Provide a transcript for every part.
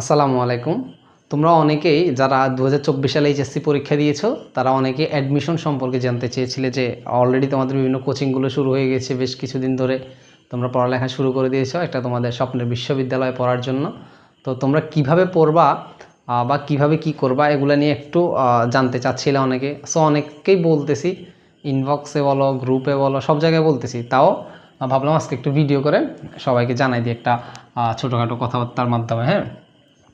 আসসালামু আলাইকুম। তোমরা অনেকেই যারা দু হাজার চব্বিশ সালে এইচএসসি পরীক্ষা দিয়েছ, তারা অনেকে অ্যাডমিশন সম্পর্কে জানতে চেয়েছিলে যে অলরেডি তোমাদের বিভিন্ন কোচিংগুলো শুরু হয়ে গেছে বেশ কিছুদিন ধরে। তোমরা পড়ালেখা শুরু করে দিয়েছ একটা তোমাদের স্বপ্নের বিশ্ববিদ্যালয়ে পড়ার জন্য। তো তোমরা কীভাবে পড়বা বা কীভাবে কি করবা, এগুলো নিয়ে একটু জানতে চাচ্ছিলে অনেকে। সো অনেককেই বলতেছি ইনবক্সে বলো গ্রুপে বলো, সব জায়গায় বলতেছি। তাও ভাবলাম আজকে একটু ভিডিও করে সবাইকে জানাই দিই একটা ছোটোখাটো কথাবার্তার মাধ্যমে হ্যাঁ?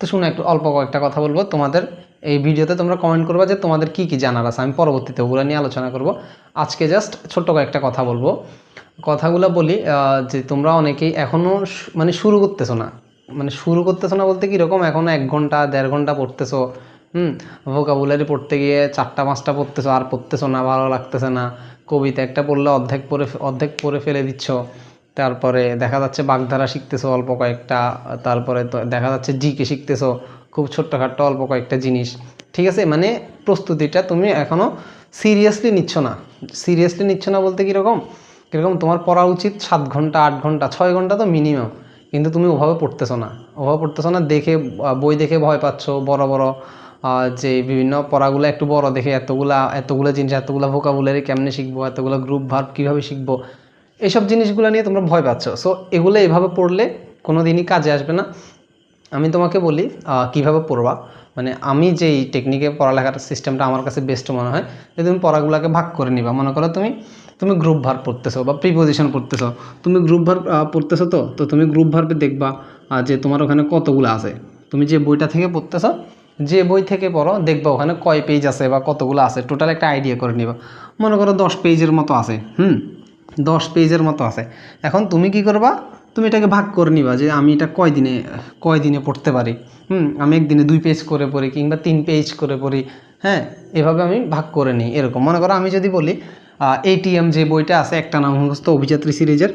তো শুনে, একটু অল্প কয়েকটা কথা বলব। তোমাদের এই ভিডিওতে তোমরা কমেন্ট করবা যে তোমাদের কি কি জানার আছে, আমি পরবর্তীতে ওগুলো নিয়ে আলোচনা করব। আজকে জাস্ট ছোট্ট কয়েকটা কথা বলব। কথাগুলো বলি যে তোমরা অনেকেই এখনও মানে শুরু করতেছো না। মানে শুরু করতেছো না বলতে কীরকম এখনও এক ঘণ্টা, দেড় ঘণ্টা পড়তেছো, হুম? ভোকাবুলারি পড়তে গিয়ে চারটা, পাঁচটা পড়তেছো, আর পড়তেছো না, ভালো লাগতেছে না। কবিতা একটা পড়লে অর্ধেক পড়ে অর্ধেক পড়ে ফেলে দিচ্ছ। তারপরে দেখা যাচ্ছে বাগধারা শিখতেছো অল্প কয়েকটা, তারপরে দেখা যাচ্ছে জিকে শিখতেছো, খুব ছোট্টখাট্ট অল্প কয়েকটা জিনিস। ঠিক আছে? মানে প্রস্তুতিটা তুমি এখনও সিরিয়াসলি নিচ্ছ না। সিরিয়াসলি নিচ্ছ না বলতে কীরকম? কীরকম তোমার পড়া উচিত সাত ঘণ্টা, আট ঘণ্টা, ছয় ঘণ্টা তো মিনিমাম কিন্তু তুমি ওভাবে পড়তেছো না। ওভাবে পড়তেছো না, দেখে, বই দেখে ভয় পাচ্ছ, বড় বড় যে বিভিন্ন পড়াগুলো একটু বড় দেখে এতগুলা, এতগুলো জিনিস, এতগুলো ভোকাবুলারি কেমনে শিখব, এতগুলো গ্রুপ ভার্ব কীভাবে শিখব। এইসব জিনিসগুলো নিয়ে তোমরা ভয় পাচ্ছ। সো এগুলো এভাবে পড়লে কোনো দিনই কাজে আসবে না। আমি তোমাকে বলি কীভাবে পড়বা। মানে আমি যেই টেকনিকে পড়ালেখার সিস্টেমটা আমার কাছে বেস্ট মনে হয়, যে তুমি পড়াগুলোকে ভাগ করে নিবা। মনে করো তুমি তুমি গ্রুপ ভার পড়তেছো বা প্রিপোজিশন পড়তেছো। তুমি গ্রুপ ভার পড়তেছো তো তো তুমি গ্রুপ ভার্বে দেখবা যে তোমার ওখানে কতগুলো আছে। তুমি যে বইটা থেকে পড়তেছো, যে বই থেকে পড়ো, দেখবা ওখানে কয় পেজ আছে বা কতগুলো আছে। টোটাল একটা আইডিয়া করে নিবা। মনে করো দশ পেজের মতো আছে, হুম? দশ পেজের মতো আছে। এখন তুমি কি করবা? তুমি এটাকে ভাগ করে নিবা যে আমি এটা কয় দিনে কয় দিনে পড়তে পারি? হুম, আমি একদিনে দুই পেজ করে পড়ি কিংবা তিন পেজ করে পড়ি। হ্যাঁ এভাবে আমি ভাগ করে নিই এরকম। মনে করো আমি যদি বলি এটিএম যে বইটা আছে, একটা নাম মুখস্থ অভিযাত্রী সিরিজের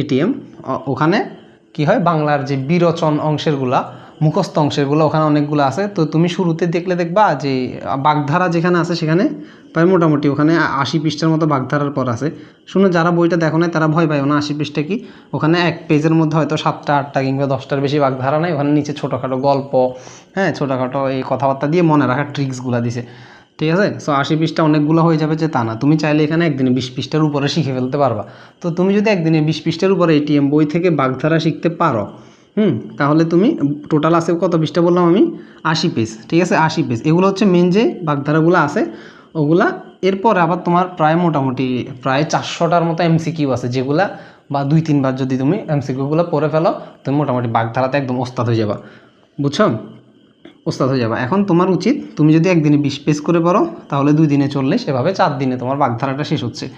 এটিএম ওখানে কি হয়? বাংলার যে বিরচন অংশেরগুলা মুখস্থ অংশেরগুলো ওখানে অনেকগুলো আছে। তো তুমি শুরুতে দেখলে দেখবা যে, বাগধারা যেখানে আছে সেখানে প্রায় মোটামুটি ওখানে আশি পৃষ্ঠার মতো বাগধারার পর আছে। শুনে, যারা বইটা দেখো না তারা ভয় পায় না। আশি পৃষ্ঠা কি? ওখানে এক পেজের মধ্যে হয়তো সাতটা, আটটা কিংবা দশটার বেশি বাগধারা নাই। ওখানে নিচে ছোটোখাটো গল্প হ্যাঁ ছোটোখাটো এই কথাবার্তা দিয়ে মনে রাখার ট্রিক্সগুলো দিছে। ঠিক আছে? সো আশি পৃষ্ঠা অনেকগুলো হয়ে যাবে যে তা না। তুমি চাইলে এখানে একদিনে বিশ পৃষ্ঠার উপরে শিখে ফেলতে পারবা। তো তুমি যদি একদিনে বিশ পৃষ্ঠার উপরে এটিএম বই থেকে বাগধারা শিখতে পারো হুম, তাহলে তুমি টোটাল আছে কত? পৃষ্ঠা বললাম আমি, আশি পেজ ঠিক আছে? আশি পেজ এগুলো হচ্ছে মেন যে বাগধারাগুলো আছে, ওগুলা, এরপর আবার তোমার প্রায় মোটামুটি, প্রায় চারশোটার মতো এমসিকিউ আছে, যেগুলা বা দুই, তিনবার যদি তুমি এমসিকিউগুলো পড়ে ফেলো, তুমি মোটামুটি বাগধারাতে একদম ওস্তাদ হয়ে যাবা। বুঝছ? ওস্তাদ হয়ে যাবে। এখন তোমার উচিত, তুমি যদি একদিনে বিশ পেজ করে পড়ো তাহলে দুই দিনে চললে সেভাবে চার দিনে তোমার বাগধারাটা শেষ হচ্ছে।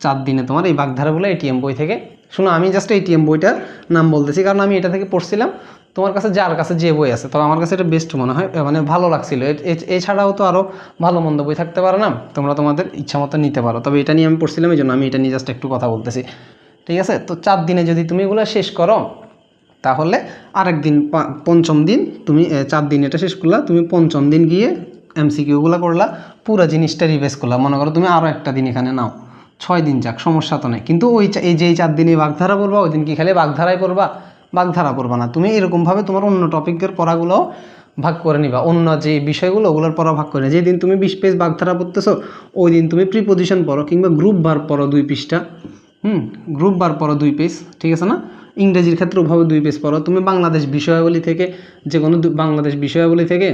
চার দিনে তোমার এই বাগধারাগুলো এটিএম বই থেকে শোনো, আমি জাস্ট এটিএম বইটার নাম বলতেছি, কারণ আমি এটা থেকে পড়ছিলাম। তোমার কাছে যার কাছে যে বই আছে তবে আমার কাছে এটা বেস্ট মনে হয় মানে ভালো লাগছিল। এছাড়াও তো আরও ভালো মন্দ বই থাকতে পারে না, তোমরা তোমাদের ইচ্ছা মতো নিতে পারো। তবে এটা নিয়ে আমি পড়ছিলাম, এই জন্য আমি এটা নিয়ে জাস্ট একটু কথা বলতেছি। ঠিক আছে? তো চার দিনে যদি তুমি এগুলো শেষ করো, তাহলে আরেকদিন পা- পঞ্চম দিন তুমি চার দিন এটা শেষ করলা, তুমি পঞ্চম দিন গিয়ে এমসিকিউগুলো করলা, পুরো জিনিসটা রিভাইজ করলা। মনে করো তুমি আরও একটা দিন এখানে নাও। ছয় দিন যাক, সমস্যা তো নেই। কিন্তু ওই এই যে চার দিনে বাগধারা পড়বা ওই দিন কি খালি বাগধারায় পড়বা বাগধারা পড়বা না। তুমি এরকমভাবে তোমার অন্য টপিকের পড়াগুলো ভাগ করে নিবা। অন্য যে বিষয়গুলো, ওগুলোর পড়া ভাগ করে। যেদিন তুমি বিশ পেজ বাগধারা পড়তেছো, ওই দিন তুমি প্রিপোজিশন পড়ো কিংবা গ্রুপ বার পড়ো দুই পৃষ্ঠা। হুম গ্রুপ বার পড়ো দুই পেজ ঠিক আছে না? ইংরেজির ক্ষেত্রে ওভাবে দুই পেজ পড়ো। তুমি বাংলাদেশ বিষয়াবলী থেকে যে কোনো বাংলাদেশ বিষয়াবলী থেকে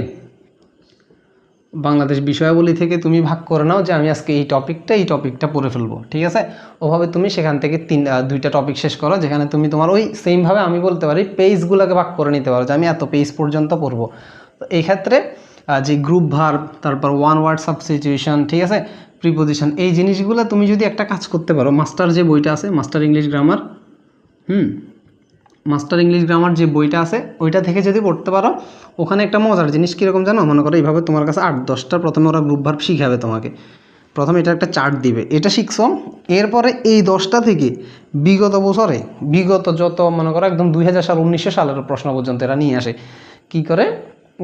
বাংলাদেশ বিষয়াবলী থেকে তুমি ভাগ করে নাও যে আমি আজকে এই টপিকটা এই টপিকটা পড়ে ফেলব, ঠিক আছে? ওভাবে তুমি সেখান থেকে তিন দুইটা টপিক শেষ করো, যেখানে তুমি তোমার ওই সেমভাবে আমি বলতে পারি পেজগুলোকে ভাগ করে নিতে পারো যে আমি এত পেজ পর্যন্ত পড়ব। তো এই ক্ষেত্রে যে গ্রুপ ভার্ব তারপর ওয়ান ওয়ার্ড সাবস্টিটিউশন ঠিক আছে? প্রিপোজিশন এই জিনিসগুলো তুমি যদি একটা কাজ করতে পারো মাস্টার যে বইটা আছে মাস্টার ইংলিশ গ্রামার হুম? মাস্টার ইংলিশ গ্রামার যে বইটা আছে, ওইটা থেকে যদি পড়তে পারো, ওখানে একটা মজার জিনিস কীরকম জানো? মনে করো এইভাবে তোমার কাছে আট, দশটা প্রথমে ওরা গ্রুপ ভার্ব শিখাবে তোমাকে। প্রথমে এটা একটা চার্ট দিবে। এটা শিখছো? এরপরে এই দশটা থেকে বিগত বছরে, বিগত যত মনে করো একদম দুই হাজার সাল, উনিশশো সালের প্রশ্ন পর্যন্ত এরা নিয়ে আসে। কি করে?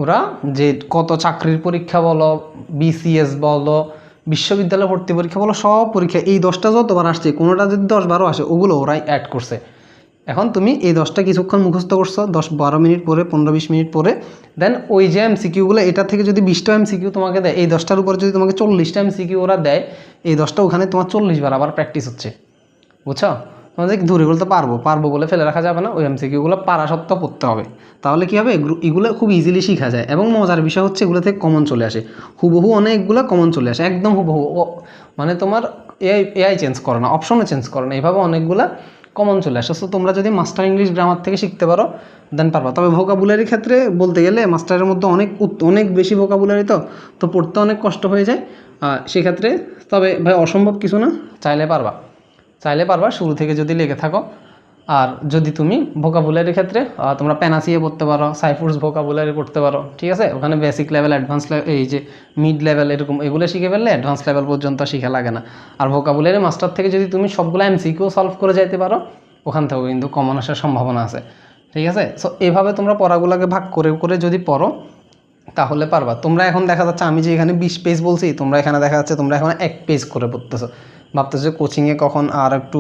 ওরা যে কত চাকরির পরীক্ষা বলো বিসিএস বলো, বিশ্ববিদ্যালয় ভর্তি পরীক্ষা বলো, সব পরীক্ষা, এই দশটা যতবার আসছে, কোনোটা যদি দশ বারো আসে, ওগুলো ওরাই অ্যাড করছে। এখন তুমি এই দশটা কিছুক্ষণ মুখস্থ করছ, দশ, বারো মিনিট পরে, পনেরো, বিশ মিনিট পরে দেন ওই যে এম সিকিউগুলো এটা থেকে যদি বিশটা এম সিকিউ তোমাকে দেয়, এই দশটার উপরে যদি তোমাকে চল্লিশটা এম সিকিউ ওরা দেয়, এই দশটা ওখানে তোমার চল্লিশ বার আবার প্র্যাকটিস হচ্ছে। বুঝছ? তোমাদের দূরে বলতে পারব পারব বলে ফেলে রাখা যাবে না, ওই এম সিকিউগুলো পারা সত্ত্বেও পড়তে হবে। তাহলে কী হবে? এগুলো- খুব ইজিলি শেখা যায় এবং মজার বিষয় হচ্ছে এগুলো থেকে কমন চলে আসে। হুবহু অনেকগুলো কমন চলে আসে, একদম হুবহু। মানে তোমার এআই এআই চেঞ্জ করে না অপশনও চেঞ্জ করে না, এইভাবে অনেকগুলা কমন চলে আসে। সো তোমরা যদি মাস্টার ইংলিশ গ্রামার থেকে শিখতে পারো দেন পারবা। তবে ভোকাবুলারির ক্ষেত্রে বলতে গেলে মাস্টারের মধ্যে অনেক অনেক বেশি ভোকাবুলারি তো তো পড়তে অনেক কষ্ট হয়ে যায়। সেক্ষেত্রে তবে ভাই অসম্ভব কিছু না, চাইলে পারবা। চাইলে পারবা, শুরু থেকে যদি লেগে থাকো আর যদি তুমি ভোকাবুলারির ক্ষেত্রে তোমরা প্যানাসিয়ে পড়তে পারো সাইফুর্স ভোকাবুলারি পড়তে পারো, ঠিক আছে? ওখানে বেসিক লেভেল অ্যাডভান্স এই যে মিড লেভেল এরকম এগুলো শিখে ফেললে অ্যাডভান্স লেভেল পর্যন্ত শিখা লাগে না। আর ভোকাবুলারি মাস্টার থেকে যদি তুমি সবগুলো এমসিকিউ সলভ করে যাইতে পারো, ওখান থেকেও কিন্তু কমন আসার সম্ভাবনা আছে, ঠিক আছে? সো এভাবে তোমরা পড়াগুলোকে ভাগ করে করে যদি পড়ো, তাহলে পারবা। তোমরা এখন দেখা যাচ্ছে, আমি যে এখানে বিশ পেজ বলছি, তোমরা এখানে দেখা যাচ্ছে, তোমরা এখন এক পেজ করে পড়তেছো। ভাবতেছো কোচিংয়ে কখন আর একটু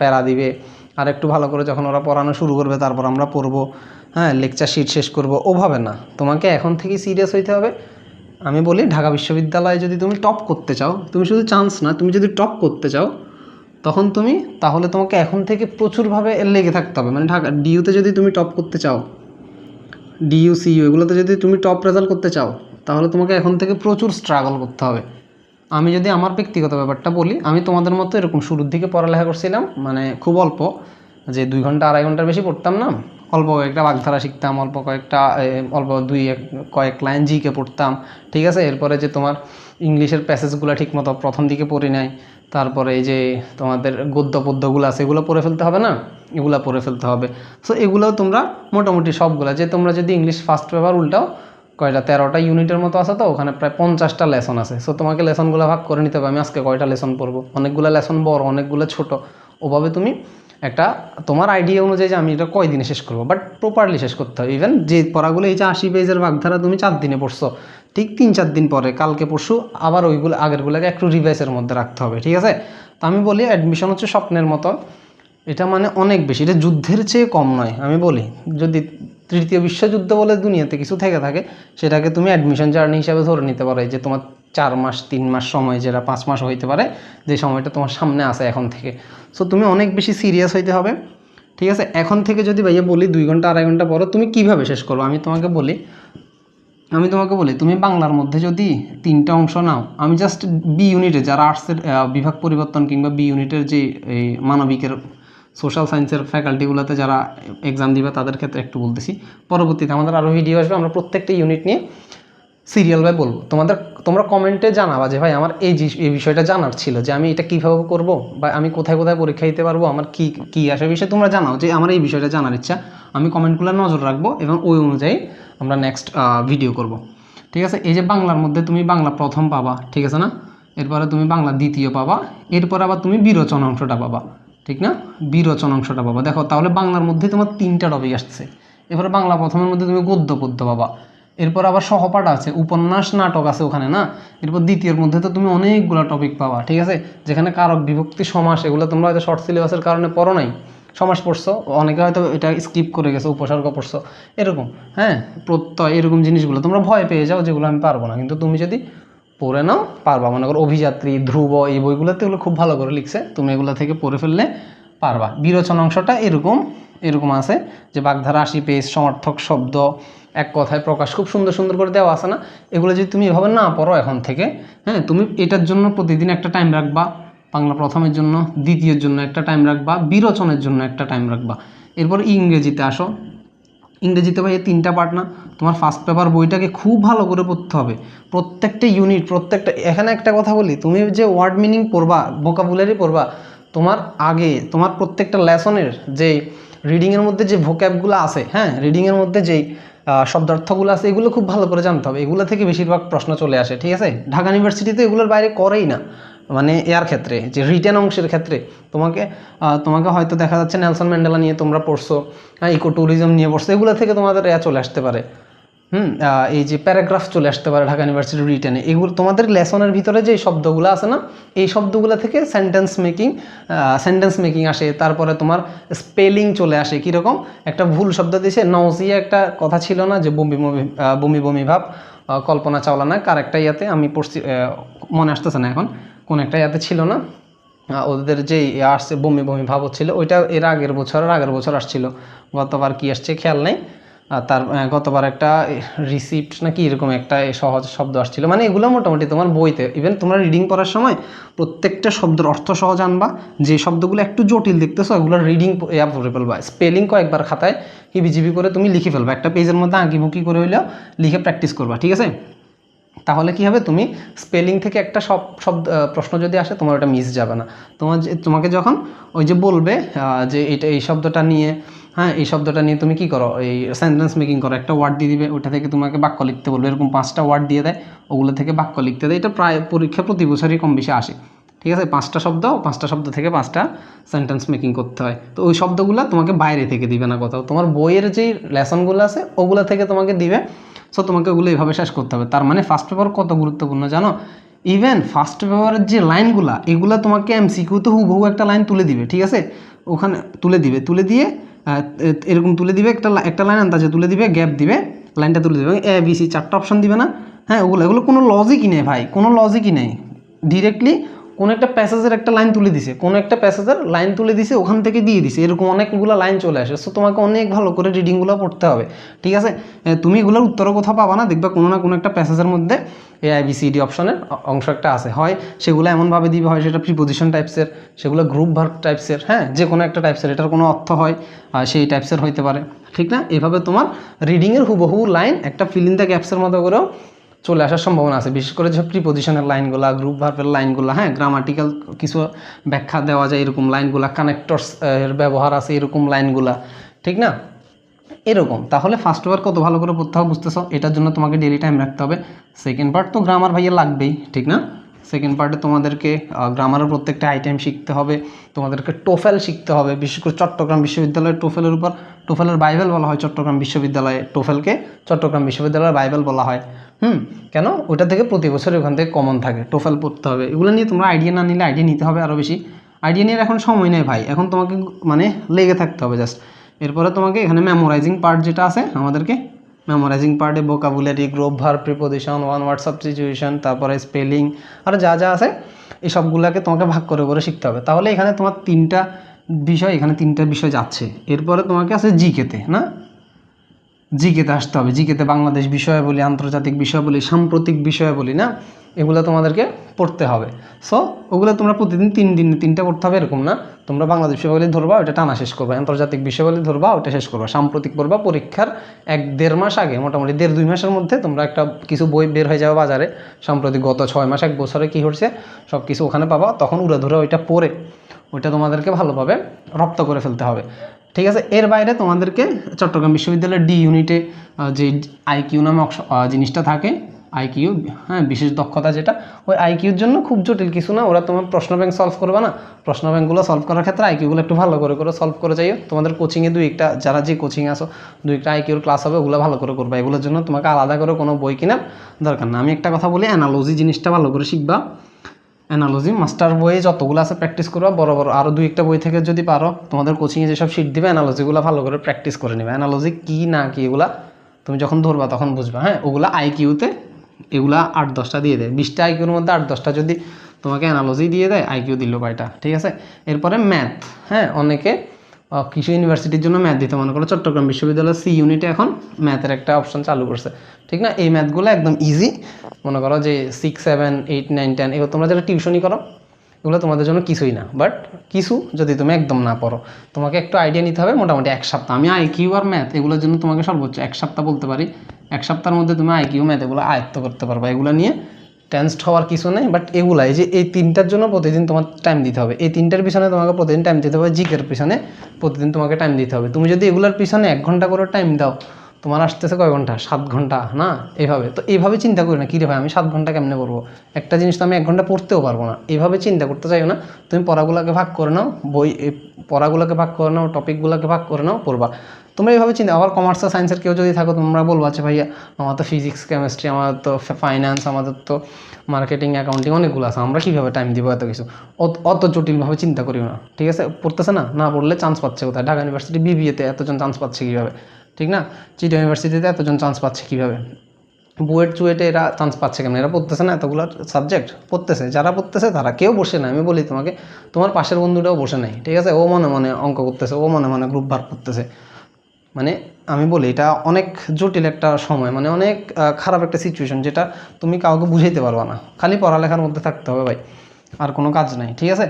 প্যারা দিবে আর একটু ভালো করে যখন ওরা পড়ানো শুরু করবে, তারপর আমরা পড়ব। হ্যাঁ লেকচার শিট শেষ করব। ওভাবে না। তোমাকে এখন থেকেই সিরিয়াস হইতে হবে। আমি বলি, ঢাকা বিশ্ববিদ্যালয়ে যদি তুমি টপ করতে চাও, তুমি শুধু চান্স না, তুমি যদি টপ করতে চাও, তখন তুমি, তাহলে তোমাকে এখন থেকে প্রচুরভাবে লেগে থাকতে হবে। মানে ঢাকা ডিইউতে যদি তুমি টপ করতে চাও ডিইউ সিইউ এগুলোতে যদি তুমি টপ রেজাল্ট করতে চাও, তাহলে তোমাকে এখন থেকে প্রচুর স্ট্রাগল করতে হবে। আমি যদি আমার ব্যক্তিগত ব্যাপারটা বলি, আমি তোমাদের মতো এরকম শুরুর দিকে পড়ালেখা করছিলাম মানে খুব অল্প, যে দুই ঘণ্টা, আড়াই ঘণ্টার বেশি পড়তাম না। অল্প কয়েকটা বাগধারা শিখতাম, অল্প কয়েকটা অল্প দুই এক, কয়েক লাইন জিকে পড়তাম, ঠিক আছে? এরপরে যে তোমার ইংলিশের প্যাসেজগুলো ঠিক মতো প্রথম দিকে পড়ি নাই, তারপরে এই যে তোমাদের গদ্য পদ্যগুলো আছে, এগুলো পড়ে ফেলতে হবে না? এগুলো পড়ে ফেলতে হবে। সো এগুলো তোমরা মোটামুটি সবগুলো, যে তোমরা যদি ইংলিশ ফার্স্ট পেপার উল্টাও কয়টা? তেরোটা ইউনিটের মতো আছে তো, ওখানে প্রায় পঞ্চাশটা লেসন আছে। সো তোমাকে লেসনগুলো ভাগ করে নিতে হবে, আমি আজকে কয়টা লেসন পড়ব? অনেকগুলো লেসন বড়, অনেকগুলো ছোট। ওভাবে তুমি একটা, তোমার আইডিয়া অনুযায়ী যে আমি এটা কয় দিনে শেষ করব? বাট প্রপারলি শেষ করতে হবে। ইভেন যে পড়াগুলো এই যে আশি পেজের ভাগধারা তুমি চার দিনে পড়ছো, ঠিক তিন চার দিন পরে, কালকে পরশু আবার ওইগুলো আগেরগুলোকে একটু রিভাইসের মধ্যে রাখতে হবে, ঠিক আছে? তো আমি বলি অ্যাডমিশন হচ্ছে স্বপ্নের মতো। এটা মানে অনেক বেশি, এটা যুদ্ধের চেয়ে কম নয়, আমি বলি। যদি তৃতীয় বিশ্বযুদ্ধ বলে দুনিয়াতে কিছু থেকে থাকে, সেটাকে তুমি অ্যাডমিশন জার্নি হিসাবে ধরে নিতে পারো। যে তোমার চার মাস, তিন মাস সময় যেটা পাঁচ মাস হইতে পারে, যে সময়টা তোমার সামনে আসে এখন থেকে। সো তুমি অনেক বেশি সিরিয়াস হইতে হবে, ঠিক আছে? এখন থেকে যদি ভাইয়া বলি দুই ঘণ্টা, আড়াই ঘণ্টা পরও তুমি কীভাবে শেষ করব? আমি তোমাকে বলি, আমি তোমাকে বলি, তুমি বাংলার মধ্যে যদি তিনটা অংশ নাও, আমি জাস্ট বি ইউনিটে যারা আর্টসের বিভাগ পরিবর্তন কিংবা বি ইউনিটের যে, এই মানবিকের সোশ্যাল সায়েন্সের ফ্যাকাল্টিগুলোতে যারা এক্সাম দিবে তাদের ক্ষেত্রে একটু বলতেছি। পরবর্তীতে আমাদের আরও ভিডিও আসবে, আমরা প্রত্যেকটা ইউনিট নিয়ে সিরিয়াল বাই বলব। তোমাদের, তোমরা কমেন্টে জানাবা যে, ভাই, আমার এই এই বিষয়টা জানার ছিল যে আমি এটা কীভাবে করব বা আমি কোথায় কোথায় পরীক্ষা দিতে পারব, আমার কী কী আসে বিষয়ে তোমরা জানাও যে, আমার এই বিষয়টা জানার ইচ্ছা। আমি কমেন্টগুলো নজর রাখব এবং ওই অনুযায়ী আমরা নেক্সট ভিডিও করব। ঠিক আছে? এই যে বাংলার মধ্যে তুমি বাংলা প্রথম পাবা, ঠিক আছে না? এরপরে তুমি বাংলা দ্বিতীয় পাবা, এরপর আবার তুমি বিরোচন অংশটা পাবা। ঠিক না? বিরোচন অংশটা পাবা। দেখো, তাহলে বাংলার মধ্যে তোমার তিনটা টপিক আসছে। এরপরে বাংলা প্রথমের মধ্যে তুমি গদ্য পদ্য পাবা। এরপর আবার সহপাঠ আছে, উপন্যাস, নাটক আছে ওখানে, না? এরপর দ্বিতীয়র মধ্যে তো তুমি অনেকগুলো টপিক পাবা, ঠিক আছে? যেখানে কারক, বিভক্তি, সমাস, এগুলো তোমরা হয়তো শর্ট সিলেবাসের কারণে পড়ো নাই। সমাস পড়ছো, অনেকে হয়তো এটা স্কিপ করে গেছে, উপসর্গ পড়ছো। এরকম হ্যাঁ? প্রত্যয়, এরকম জিনিসগুলো তোমরা ভয় পেয়ে যাও, যেগুলো আমি পারব না। কিন্তু তুমি যদি পড়ে নাও। পারবা, মনে করো অভিযাত্রী, ধ্রুব, এই বইগুলোতে এগুলো খুব ভালো করে লিখছে। তুমি এগুলো থেকে পড়ে ফেললে পারবা। বিরোচন অংশটা এরকম এরকম আছে যে বাগধারা, আশি পেজ, সমর্থক, শব্দ, এক কথায় প্রকাশ, খুব সুন্দর সুন্দর করে দেওয়া আছে না? এগুলো যদি তুমি এভাবে না পড়ো এখন থেকে হ্যাঁ তুমি এটার জন্য প্রতিদিন একটা টাইম রাখবা। বাংলা প্রথমের জন্য, দ্বিতীয়ের জন্য একটা টাইম রাখবা। বিরোচনের জন্য একটা টাইম রাখবা। এরপর ইংরেজিতে আসো। ইংরেজিতে ভাই এই তিনটা পার্ট না, তোমার ফার্স্ট পেপার বইটাকে খুব ভালো করে পড়তে হবে। প্রত্যেকটা ইউনিট প্রত্যেকটা, এখানে একটা কথা বলি, তুমি যে ওয়ার্ড মিনিং পড়বা ভোকাবুলারি পড়বা, তোমার আগে, তোমার প্রত্যেকটা লেসনের যে রিডিংয়ের মধ্যে যে ভোক্যাবগুলো আছে হ্যাঁ রিডিংয়ের মধ্যে যেই শব্দার্থগুলো আছে, এগুলো খুব ভালো করে জানতে হবে। এগুলো থেকে বেশিরভাগ প্রশ্ন চলে আসে, ঠিক আছে? ঢাকা ইউনিভার্সিটিতে এগুলোর বাইরে করেই না। মানে এর ক্ষেত্রে, যে রিটেন অংশের ক্ষেত্রে। তোমাকে তোমাকে হয়তো দেখা যাচ্ছে নেলসন ম্যান্ডেলা নিয়ে তোমরা পড়ছো ইকো ট্যুরিজম নিয়ে পড়ছো, এগুলো থেকে তোমাদের এয়া চলে আসতে পারে। হুম এই যে প্যারাগ্রাফ চলে আসতে পারে ঢাকা ইউনিভার্সিটি রিটেনে এগুলো, তোমাদের লেসনের ভিতরে যে শব্দগুলো আছে না, এই শব্দগুলো থেকে সেন্টেন্স মেকিং সেন্টেন্স মেকিং আসে, তারপরে তোমার স্পেলিং চলে আসে, কীরকম? একটা ভুল শব্দ দিয়েছে নজিয়া একটা কথা ছিল না যে বমি বমি বমি বমি ভাব কল্পনা চাওলা না, কার একটা ইয়াতে আমি পড়ছি মনে আসতেছে না এখন। কোন একটা ইয়াতে ছিল না ওদের যে ইয়ে আসছে বমি বমি ভাব হচ্ছিল, ওইটা এর আগের বছর, আর আগের বছর আসছিল। গতবার কি আসছে খেয়াল নেই। তার গতবার একটা রিসিপ্ট না কি এরকম একটা সহজ শব্দ আসছিল। মানে এগুলো মোটামুটি তোমার বইতে ইভেন তোমরা রিডিং পড়ার সময় প্রত্যেকটা শব্দের অর্থ সহজ আনবা যে শব্দগুলো একটু জটিল দেখতেছো, ওগুলো রিডিং পড়ে ফেলবা। স্পেলিং কয়েকবার খাতায় হিবিজিবি করে তুমি লিখে ফেলবা। একটা পেজের মধ্যে আঁকিবুকি করে হইলেও লিখে প্র্যাকটিস করবা, ঠিক আছে? তাহলে কি হবে? তুমি স্পেলিং থেকে একটা সব শব্দ প্রশ্ন যদি আসে, তোমার ওটা মিস যাবে না। তোমার তোমাকে যখন ওই যে বলবে যে এটা, এই শব্দটা নিয়ে হ্যাঁ এই শব্দটা নিয়ে তুমি কি করো? এই সেন্টেন্স মেকিং করো। একটা ওয়ার্ড দিয়ে দিবে ওটা থেকে তোমাকে বাক্য লিখতে বলবে। এরকম পাঁচটা ওয়ার্ড দিয়ে দেয়, ওগুলো থেকে বাক্য লিখতে দেয়। এটা প্রায় পরীক্ষা প্রতি বছরই কম বেশি আসে। ঠিক আছে? পাঁচটা শব্দ পাঁচটা শব্দ থেকে পাঁচটা সেন্টেন্স মেকিং করতে হয়। তো ওই শব্দগুলো তোমাকে বাইরে থেকে দিবে না কোথাও। তোমার বইয়ের যেই লেসনগুলো আছে, ওগুলো থেকে তোমাকে দিবে সো তোমাকে ওগুলো এইভাবে শেষ করতে হবে। তার মানে ফার্স্ট পেপার কত গুরুত্বপূর্ণ জানো? ইভেন ফার্স্ট পেপারের যে লাইনগুলা এগুলো তোমাকে এমসিকিউতে হুবহু একটা লাইন তুলে দিবে, ঠিক আছে? ওখানে তুলে দিবে, তুলে দিয়ে এরকম তুলে দিবে, একটা একটা লাইন আন্দাজে তুলে দিবে গ্যাপ দিবে লাইনটা তুলে দিবে। এ বি সি চারটা অপশান দিবে না। হ্যাঁ ওগুলো, এগুলো কোনো লজিকই নেই ভাই, কোনো লজিকই নেই। ডিরেক্টলি কোনো একটা প্যাসেজের একটা লাইন তুলে দিছে, কোনো একটা প্যাসেজের লাইন তুলে দিছে, ওখান থেকে দিয়ে দিছে, এরকম অনেকগুলো লাইন চলে আসে। সো তোমাকে অনেক ভালো করে রিডিংগুলো পড়তে হবে, ঠিক আছে? তুমি এগুলোর উত্তরও কোথাও পাবা না, দেখবে কোনো না কোনো একটা প্যাসেজের মধ্যে A I B C D অপশনের অংশ একটা আছে। হয় সেগুলো এমনভাবে দিবে, হয় সেটা প্রিপোজিশন টাইপসের সেগুলো গ্রুপ ভার্ক টাইপসের হ্যাঁ? যে কোনো একটা টাইপসের এটার কোনো অর্থ হয় সেই টাইপসের হইতে পারে। ঠিক না? এভাবে তোমার রিডিংয়ের হুবহু লাইন একটা ফিল দ্য গ্যাপসের মতো করেও চলে আসার সম্ভাবনা আছে। বিশেষ করে যে প্রিপোজিশনের লাইনগুলো গ্রুপ ভার্বের লাইনগুলো হ্যাঁ গ্রামাটিক্যাল কিছু ব্যাখ্যা দেওয়া যায় এরকম লাইনগুলো কানেক্টরস এর ব্যবহার আছে এরকম লাইনগুলা ঠিক না? এরকম। তাহলে ফার্স্ট ওভার কত ভালো করে পড়তে হবে বুঝতেছো? এটার জন্য তোমাকে ডেলি টাইম রাখতে হবে। সেকেন্ড পার্ট তো গ্রামার ভাইয়া লাগবেই, ঠিক না? সেকেন্ড পার্টে তোমাদেরকে গ্রামারের প্রত্যেকটা আইটেম শিখতে হবে, তোমাদেরকে টোফেল শিখতে হবে। বিশেষ করে চট্টগ্রাম বিশ্ববিদ্যালয়ের টোফেলের উপর টোফেলের বাইবেল বলা হয় চট্টগ্রাম বিশ্ববিদ্যালয়ে। টোফেলকে চট্টগ্রাম বিশ্ববিদ্যালয়ের বাইবেল বলা হয়। হুম, কেন? ওটা থেকে প্রতি বছর ওখান থেকে কমন থাকে। টোফেল পড়তে হবে। এগুলো নিয়ে তোমরা আইডিয়া না নিলে আইডিয়া নিতে হবে আরও বেশি। আইডিয়া নিয়ে এখন সময় নেই ভাই। এখন তোমাকে মানে লেগে থাকতে হবে জাস্ট এরপরে তোমাকে এখানে মেমোরাইজিং পার্ট যেটা আছে, আমাদেরকে মেমোরাইজিং পার্টে vocabulary group verb preposition one word substitution তারপরে স্পেলিং আর যা যা আছে, এই সবগুলোকে তোমাকে ভাগ করে করে শিখতে হবে। তাহলে এখানে তোমার তিনটা বিষয়, এখানে তিনটা বিষয় যাচ্ছে। এরপরে তোমাকে আছে জিকেতে না? জিকেতে আসতে হবে। জিকেতে বাংলাদেশ বিষয় বলি আন্তর্জাতিক বিষয় বলি সাম্প্রতিক বিষয় বলি না? এগুলো তোমাদেরকে পড়তে হবে। সো ওগুলো তোমরা প্রতিদিন তিন দিন, তিনটা পড়তে হবে, এরকম না? তোমরা বাংলাদেশ বিষয়গুলি ধরবা ওটা টানা শেষ করবা। আন্তর্জাতিক বিষয়গুলি ধরবা ওটা শেষ করবা। সাম্প্রতিক পড়বা, পরীক্ষার এক দেড় মাস আগে, মোটামুটি দেড় দুই মাসের মধ্যে তোমরা একটা কিছু বই বের হয়ে যাবে বাজারে। সাম্প্রতিক গত ছয় মাস, এক বছরে কী হচ্ছে সব কিছু ওখানে পাবা, তখন উড়ে ধরে ওইটা পড়ে। ওইটা তোমাদেরকে ভালোভাবে রপ্ত করে ফেলতে হবে। ঠিক আছে এর বাইরে তোমাদেরকে চট্টগ্রাম বিশ্ববিদ্যালয়ের ডি ইউনিটে যে আইকিউ নামে অক্স- আহ, জিনিসটা থাকে আইকিউ হ্যাঁ বিশেষ দক্ষতা যেটা ওই আইকিউর জন্য খুব জটিল কিছু না ওরা তোমার প্রশ্ন ব্যাংক সলভ করবে না। প্রশ্ন ব্যাংকগুলো সলভ করার ক্ষেত্রে আইকিউগুলো একটু ভালো করে করে সলভ করে যাইও। তোমাদের কোচিংয়ে দুই একটা যারা যে কোচিং আসো দুই একটা আইকিউর ক্লাস হবে ওগুলো ভালো করে করবা। এগুলোর জন্য তোমাকে আলাদা করে কোনো বই কেনার দরকার না। আমি একটা কথা বলি অ্যানালজি জিনিসটা ভালো করে শিখবা। অ্যানালজি মাস্টার বইয়ে যতগুলো আছে প্র্যাকটিস করবা, বড় বড় আরও দুই একটা বই থেকে যদি পারো, তোমাদের কোচিংয়ে যেসব শিট দিবে অ্যানালজিগুলো ভালো করে প্র্যাকটিস করে নেবে। অ্যানালজি কী, না কি, এগুলা তুমি যখন ধরবা তখন বুঝবা হ্যাঁ? ওগুলা আইকিউতে এগুলা আট দশটা দিয়ে দেয়। বিশটা আইকিউর মধ্যে আট দশটা যদি তোমাকে অ্যানালজি দিয়ে দেয় আইকিউ দিল কয়টা? ঠিক আছে? এরপরে ম্যাথ হ্যাঁ? অনেকে কৃষি ইউনিভার্সিটির জন্য ম্যাথ দিতে মনে করো। চট্টগ্রাম বিশ্ববিদ্যালয়ের সি ইউনিটে এখন ম্যাথের একটা অপশন চালু করছে। ঠিক না? এই ম্যাথগুলো একদম ইজি মনে করো যে six seven eight nine ten এগুলো তোমরা যারা টিউশনই করো, এগুলো তোমাদের জন্য কিছুই না। বাট কিছু যদি তুমি একদম না পড়ো, তোমাকে একটু আইডিয়া নিতে হবে মোটামুটি এক সপ্তাহ। আমি আইকিউ আর ম্যাথ এগুলোর জন্য তোমাকে সর্বোচ্চ এক সপ্তাহ বলতে পারি। এক সপ্তাহের মধ্যে তুমি আইকিউ ম্যাথ এগুলো আয়ত্ত করতে পারবে। এগুলো নিয়ে টেন্সড হওয়ার কিছু নেই বাট এগুলা এই যে এই তিনটার জন্য প্রতিদিন তোমার টাইম দিতে হবে। এই তিনটার পিছনে তোমাকে প্রতিদিন টাইম দিতে হবে জিকের পিছনে প্রতিদিন তোমাকে টাইম দিতে হবে। তুমি যদি এগুলোর পিছনে এক ঘণ্টা করে টাইম দাও, তোমার আসতেছে কয় ঘণ্টা? সাত ঘণ্টা, না? এইভাবে তো এইভাবে চিন্তা করি না। কী রে ভাই, আমি সাত ঘণ্টা কেমনে পড়ব? একটা জিনিস তো আমি এক ঘণ্টা পড়তেও পারব না। এইভাবে চিন্তা করতে চাইও না। তুমি পড়াগুলোকে ভাগ করে নাও, বই পড়াগুলোকে ভাগ করে নাও টপিকগুলোকে ভাগ করে নাও, পড়বা। তোমরা এইভাবে চিন্তা, আবার কমার্স আর সায়েন্সের কেউ যদি থাকো, তোমরা বলব আচ্ছা ভাইয়া, আমার তো ফিজিক্স কেমিস্ট্রি আমাদের তো ফাইন্যান্স আমাদের তো মার্কেটিং অ্যাকাউন্টিং অনেকগুলো আছে, আমরা কীভাবে টাইম দিব এত কিছু? অত জটিলভাবে চিন্তা করিও না, ঠিক আছে? পড়তেছে না? না পড়লে চান্স পাচ্ছে কোথায়? ঢাকা ইউনিভার্সিটি বিবিএতে এতজন চান্স পাচ্ছে কীভাবে? ঠিক না? চিটা ইউনিভার্সিটিতে এতজন চান্স পাচ্ছে কীভাবে? বুয়েট, চুয়েটে, এরা চান্স পাচ্ছে কেন এরা পড়তেছে না এতগুলো সাবজেক্ট পড়তেছে, যারা পড়তেছে তারা কেউ বসে না, আমি বলি তোমাকে, তোমার পাশের বন্ধুটাও বসে নাই, ঠিক আছে? ও মনে মনে অঙ্ক করতেছে, ও মনে মনে গ্রুপ ভাগ করতেছে। মানে আমি বলি, এটা অনেক জটিল একটা সময় মানে অনেক খারাপ একটা সিচুয়েশন যেটা তুমি কাউকে বুঝাইতে পারবা না। খালি পড়ালেখার মধ্যে থাকতে হবে ভাই, আর কোনো কাজ নাই, ঠিক আছে?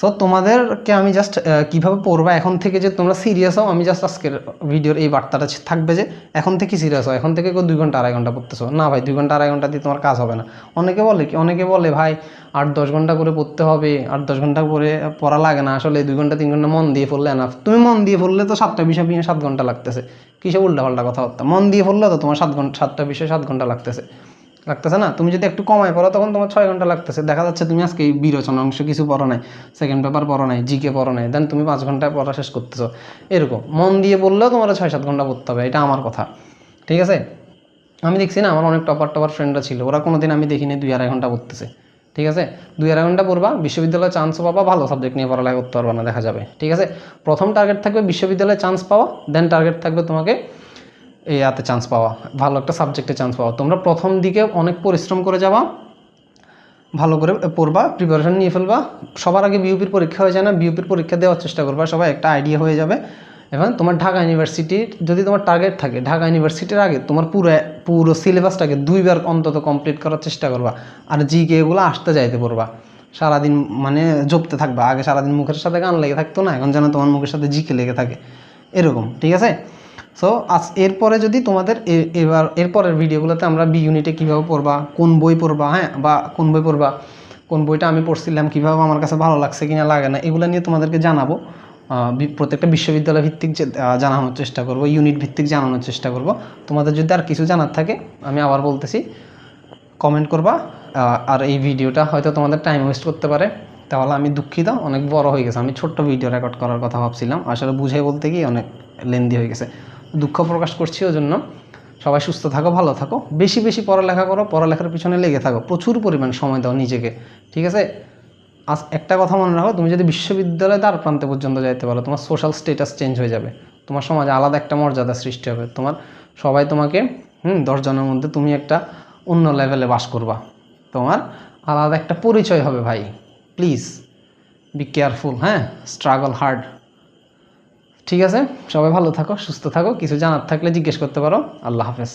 সো তোমাদেরকে আমি জাস্ট কীভাবে পড়বা? এখন থেকে যে তোমরা সিরিয়াস হও, আমি জাস্ট আজকের ভিডিওর এই বার্তাটা থাকবে যে এখন থেকে সিরিয়াস হও। এখন থেকে কেউ দুই ঘণ্টা, আড়াই ঘণ্টা পড়তেছো। না ভাই, দুই ঘণ্টা, আড়াই ঘণ্টা দিয়ে তোমার কাজ হবে না। অনেকে বলে কি, অনেকে বলে, ভাই, আট, দশ ঘণ্টা করে পড়তে হবে। আট, দশ ঘণ্টা করে পড়া লাগে না। আসলে দুই ঘণ্টা, তিন ঘণ্টা মন দিয়ে পড়লে না তুমি মন দিয়ে পড়লে তো সাতটা বিষয় নিয়ে সাত ঘণ্টা লাগতেছে। কিসে উল্টাপাল্টা কথাবার্তা? মন দিয়ে পড়লে তো তোমার সাত ঘণ্টা সাতটা বিষয় সাত ঘণ্টা লাগতেছে। লাগতেছে না? তুমি যদি একটু কমায় পড়ো, তখন তোমার ছয় ঘণ্টা লাগতেছে। দেখা যাচ্ছে তুমি আজকে এই অংশ কিছু পড়ো নাই সেকেন্ড পেপার পড়ো নাই জিকে পড়ো নাই দেন তুমি পাঁচ ঘন্টায় পড়া শেষ করতেছো। এরকম, মন দিয়ে বললেও তোমার ছয় সাত ঘণ্টা পড়তে হবে, এটা আমার কথা। ঠিক আছে? আমি দেখছি না, আমার অনেক টপার টপার ফ্রেন্ডরা ছিল, ওরা কোনো দিন আমি দেখিনি দুই আড়াই ঘণ্টা পড়তেছে। ঠিক আছে? দুই আড়াই ঘণ্টা পড়বা, বিশ্ববিদ্যালয়ে চান্স পাবা, ভালো সাবজেক্ট নিয়ে পড়ালেখা করতে পারবা না, দেখা যাবে। ঠিক আছে? প্রথম টার্গেট থাকবে বিশ্ববিদ্যালয়ে চান্স পাওয়া দেন টার্গেট থাকবে তোমাকে ইয়াতে চান্স পাওয়া। ভালো একটা সাবজেক্টে চান্স পাওয়া। তোমরা প্রথম দিকে অনেক পরিশ্রম করে যাবা, ভালো করে পড়বা প্রিপারেশন নিয়ে ফেলবা। সবার আগে বিউপির পরীক্ষা হয়ে যায় না বিউপির পরীক্ষা দেওয়ার চেষ্টা করবা, সবাই একটা আইডিয়া হয়ে যাবে। এবং তোমার ঢাকা ইউনিভার্সিটির যদি তোমার টার্গেট থাকে, ঢাকা ইউনিভার্সিটির আগে তোমার পুরো পুরো সিলেবাসটাকে দুইবার অন্তত কমপ্লিট করার চেষ্টা করবা। আর জিকে এগুলো আসতে যাইতে পড়বা। সারাদিন মানে জপতে থাকবা। আগে সারাদিন মুখের সাথে গান লেগে থাকতো না, এখন যেন তোমার মুখের সাথে জিকে লেগে থাকে। এরকম, ঠিক আছে? সো আজ এরপরে যদি তোমাদের এবার, এরপরের ভিডিওগুলোতে আমরা বি ইউনিটে কীভাবে পড়বা, কোন বই পড়বা হ্যাঁ বা কোন বই পড়বা, কোন বইটা আমি পড়ছিলাম, কীভাবে আমার কাছে ভালো লাগছে কিনা, লাগে না, এগুলো নিয়ে তোমাদেরকে জানাব। প্রত্যেকটা বিশ্ববিদ্যালয় ভিত্তিক জানানোর চেষ্টা করব ইউনিট ভিত্তিক জানানোর চেষ্টা করব। তোমাদের যদি আর কিছু জানার থাকে, আমি আবার বলতেছি কমেন্ট করবা। আর এই ভিডিওটা হয়তো তোমাদের টাইম ওয়েস্ট করতে পারে। তাহলে আমি দুঃখিত, অনেক বড় হয়ে গেছে। আমি ছোট্ট ভিডিও রেকর্ড করার কথা ভাবছিলাম। আসলে বুঝে বলতে গিয়ে অনেক লেন্দি হয়ে গেছে। দুঃখ প্রকাশ করছি ওই জন্য সবাই সুস্থ থাকো, ভালো থাকো। বেশি বেশি পড়ালেখা করো, পড়ালেখার পিছনে লেগে থাকো। প্রচুর পরিমাণ সময় দাও নিজেকে। ঠিক আছে? আজ একটা কথা মনে রাখো, তুমি যদি বিশ্ববিদ্যালয়ে দ্বার প্রান্তে পর্যন্ত যাইতে পারো, তোমার সোশ্যাল স্টেটাস চেঞ্জ হয়ে যাবে। তোমার সমাজে আলাদা একটা মর্যাদা সৃষ্টি হবে। তোমার সবাই তোমাকে, হুম দশজনের মধ্যে তুমি একটা অন্য লেভেলে বাস করবা। তোমার আলাদা একটা পরিচয় হবে ভাই। প্লিজ বি কেয়ারফুল হ্যাঁ? স্ট্রাগল হার্ড ঠিক আছে? সবাই ভালো থাকো, সুস্থ থাকো, কিছু জানার থাকলে জিজ্ঞেস করতে পারো। আল্লাহ হাফেজ।